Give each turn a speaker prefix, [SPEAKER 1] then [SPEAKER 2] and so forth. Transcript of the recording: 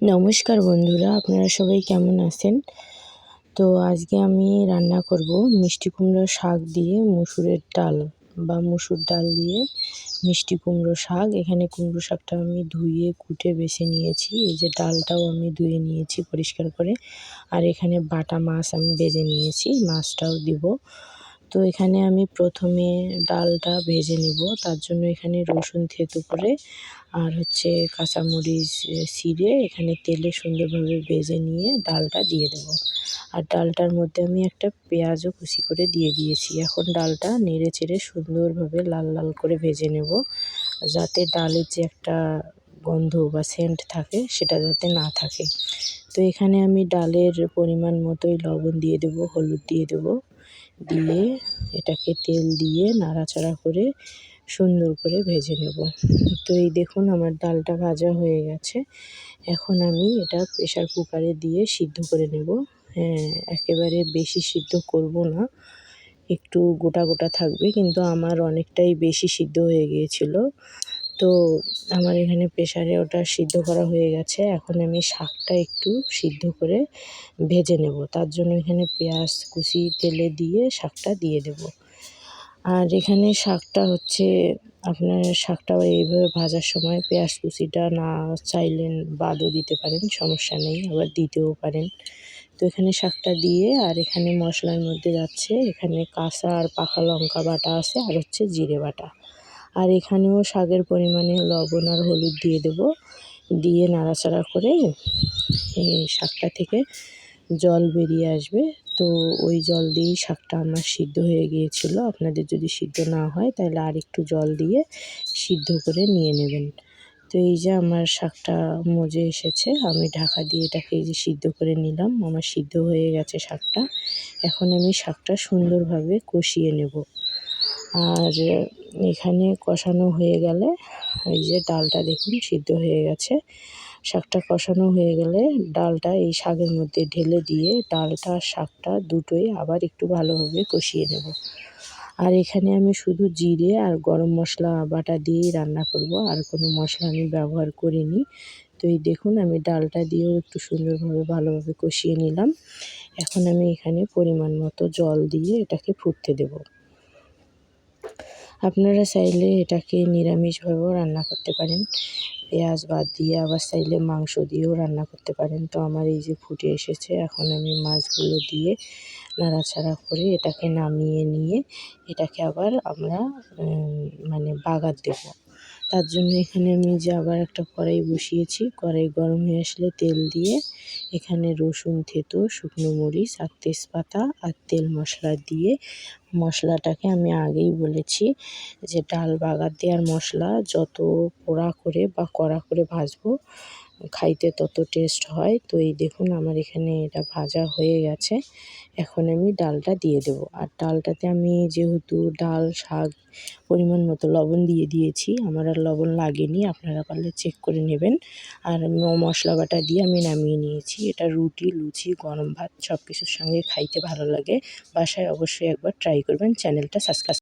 [SPEAKER 1] নমস্কার বন্ধুরা, আপনারা সবাই কেমন আছেন? তো আজকে আমি রান্না করব মিষ্টি কুমড়ো শাক দিয়ে মুসুরের ডাল বা মুসুর ডাল দিয়ে মিষ্টি কুমড়ো শাক। এখানে কুমড়ো শাকটা আমি ধুয়ে, কুটে, বেছে নিয়েছি। এই যে ডালটাও আমি ধুয়ে নিয়েছি পরিষ্কার করে। আর এখানে বাটা মাছ আমি বেজে নিয়েছি, মাছটাও দিব। তো এখানে আমি প্রথমে ডালটা ভেজে নেব। তার জন্য এখানে রসুন থেতু করে আর হচ্ছে কাঁচামরিচ ছিঁড়ে এখানে তেলে সুন্দরভাবে ভেজে নিয়ে ডালটা দিয়ে দেব। আর ডালটার মধ্যে আমি একটা পেঁয়াজও কুচি করে দিয়ে দিয়েছি। এখন ডালটা নেড়ে চেড়ে সুন্দরভাবে লাল লাল করে ভেজে নেব যাতে ডালের যে একটা গন্ধ বা সেন্ট থাকে সেটা যাতে না থাকে। তো এখানে আমি ডালের পরিমাণ মতোই লবণ দিয়ে দেব, হলুদ দিয়ে দেব। দিয়ে এটাকে তেল দিয়ে নাড়াচাড়া করে সুন্দর করে ভেজে নেব। তো এই দেখুন আমার ডালটা ভাজা হয়ে গেছে। এখন আমি এটা প্রেশার কুকারে দিয়ে সিদ্ধ করে নেব। হ্যাঁ একেবারে বেশি সিদ্ধ করব না। একটু গোটা গোটা থাকবে, কিন্তু আমার অনেকটাই বেশি সিদ্ধ হয়ে গিয়েছিল। তো আমার এখানে প্রেশারে ওটা সিদ্ধ করা হয়ে গেছে। এখন আমি শাকটা একটু সিদ্ধ করে ভেজে নেব। তার জন্য এখানে পেঁয়াজ, কুচি, তেলে দিয়ে শাকটা দিয়ে দেব। আর এখানে শাকটা হচ্ছে আপনার শাকটা এইভাবে ভাজার সময় পেঁয়াজ, কুচিটা না চাইলেন বাদও দিতে পারেন, সমস্যা নেই, আবার দিতেও পারেন। তো এখানে শাকটা দিয়ে আর এখানে মশলার মধ্যে যাচ্ছে এখানে কাঁচা আর পাকা লঙ্কা বাটা আছে, আর হচ্ছে জিরে বাটা। আর এখানেও শাকের পরিমাণে লবণ আর হলুদ দিয়ে দেব। দিয়ে নাড়াচাড়া করে এই শাকটা থেকে জল বেরিয়ে আসবে। তো ওই জল দিয়েই শাকটা আমার সিদ্ধ হয়ে গিয়েছিল। আপনাদের যদি সিদ্ধ না হয় তাহলে আর একটু জল দিয়ে সিদ্ধ করে নিয়ে নেবেন। তো এই যে আমার শাকটা মজে এসেছে। আমি ঢাকা দিয়ে এটাকে এই যে সিদ্ধ করে নিলাম। আমার সিদ্ধ হয়ে গেছে শাকটা। এখন আমি শাকটা সুন্দরভাবে কষিয়ে নেব। আর এখানে কষানো হয়ে গেলে এই যে ডালটা দেখুন সিদ্ধ হয়ে গেছে। শাকটা কষানো হয়ে গেলে ডালটা এই শাকের মধ্যে ঢেলে দিয়ে ডালটা আর শাকটা দুটোই আবার একটু ভালোভাবে কষিয়ে নেব। আর এখানে আমি শুধু জিরে আর গরম মশলা বাটা দিয়েই রান্না করব, আর কোনো মশলা আমি ব্যবহার করিনি। তো এই দেখুন আমি ডালটা দিয়েও একটু সুন্দরভাবে ভালোভাবে কষিয়ে নিলাম। এখন আমি এখানে পরিমাণ মতো জল দিয়ে এটাকে ফুটতে দেব। আপনারা চাইলে এটাকে নিরামিষভাবেও রান্না করতে পারেন। পেঁয়াজ বাদ দিয়ে আবার চাইলে মাংস দিয়েও রান্না করতে পারেন। তো আমার এই যে ফুটে এসেছে, এখন আমি মাছগুলো দিয়ে নাড়াচাড়া করে এটাকে নামিয়ে নিয়ে এটাকে আবার আমরা মানে বাগার দেব। তার জন্য এখানে আমি যে আবার একটা কড়াই বসিয়েছি। কড়াই গরম হয়ে আসলে তেল দিয়ে এখানে রসুন, থেতো, শুকনো মরিচ আর তেজপাতা আর তেল মশলা দিয়ে মশলাটাকে আমি আগেই বলেছি যে ডাল বাগার দেওয়ার মশলা যত পোড়া করে বা কড়া করে ভাজবো খাইতে তত টেস্ট হয়। তো এই দেখুন আমার এখানে এটা ভাজা হয়ে গেছে। এখন আমি ডালটা দিয়ে দেবো। আর ডালটাতে আমি যেহেতু ডাল, শাক পরিমাণ মতো লবণ দিয়ে দিয়েছি, আমার আর লবণ লাগেনি, আপনারা পারলে চেক করে নেবেন। আর মশলা বাটা দিয়ে আমি নামিয়ে নিয়েছি। এটা রুটি, লুচি, গরম ভাত সব কিছুর সঙ্গে খাইতে ভালো লাগে। বাসায় অবশ্যই একবার ট্রাই করবেন, চ্যানেলটা সাবস্ক্রাইব